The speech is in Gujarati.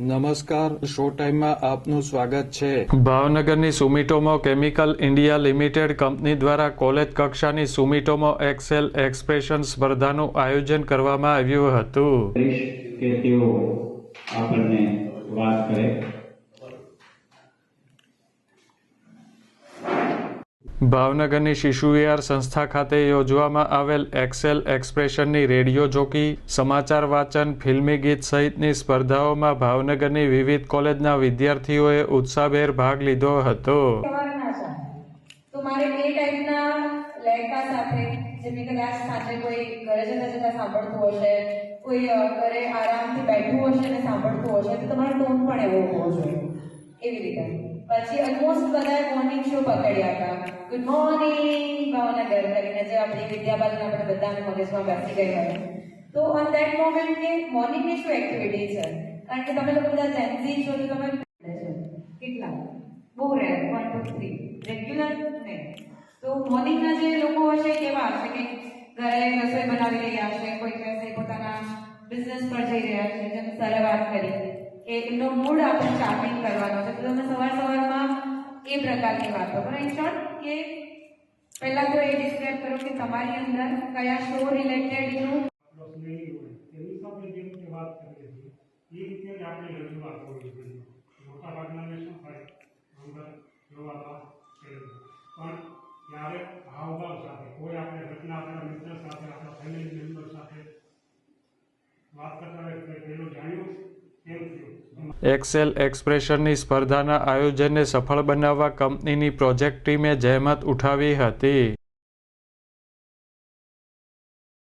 નમસ્કાર શો ટાઈમમાં આપનું સ્વાગત છે. ભાવનગરની Sumitomo chemical India limited company દ્વારા કોલેજ કક્ષાની સુમિટોમો એક્સેલ એક્સપ્રેશન સ્પર્ધાનું આયોજન કરવામાં આવ્યું હતું. કે તેઓ આપણને વાત કરે. ભાવનગરની શિશુ વિહાર સંસ્થા ખાતે યોજવામાં આવેલ એક્સેલ એક્સપ્રેશનની રેડિયો જોકી, સમાચાર વાચન, ફિલ્મી ગીત સહિતની સ્પર્ધાઓમાં ભાવનગરની વિવિધ કોલેજના વિદ્યાર્થીઓએ ઉત્સાહભેર ભાગ લીધો હતો. કોઈ ઘરે આરામથી બેઠું હશે અને સાંભળતું હશે, તો તમારો ટોન પણ એવો હોવો જોઈએ. એવી રીતે. પછી ઓલમોસ્ટ બધાએ મોર્નિંગ શો પકડ્યા હતા. ગુડ મોર્નિંગ ભાવનગર કરીને જે આપણી વિદ્યાબાલને આપણે બધાને મગજમાં બેસી ગયા હતા તો ઓન દેટ મોમેન્ટ કે મોર્નિંગની શું એક્ટિવિટી છે? કારણ કે તમે લોકો બધા જેન્ઝી છો તો તમે કેટલા? બહુ rare one two three regular નહીં તો મોર્નિંગના જે લોકો હશે કેવા હશે કે ઘરે રસોઈ બનાવી રહ્યા છે, કોઈ કહેશે પોતાના બિઝનેસ પર જઈ રહ્યા છે, જેમ સરે વાત કરી. કે એમનો મૂડ આપણે ચાર્મિંગ કરવાનો છે. તો તમે સવાર સવારમાં એ પ્રકારની વાતો કરો. ઇન શોર્ટ કે પહેલા તો એ ડિસ્ક્રાઇબ કરો કે તમારી અંદર કયા શો રિલેટેડનું પ્રશ્ન એ હોય એની સાથે જેમ કે વાત કરીએ છીએ એ રીતે જ આપણે રજૂઆત કરવી જોઈએ મોટા ભાગનાને શું થાય અંદર જોવા પણ ત્યારે હાવભાવ સાથે કોઈ આપણે ઘટના આપણા મિત્ર સાથે આપણા ફેમિલી એક્સેલ એક્સપ્રેશનની સ્પર્ધાના આયોજનને સફળ બનાવવા કંપનીની પ્રોજેક્ટ ટીમે જહેમત ઉઠાવી હતી.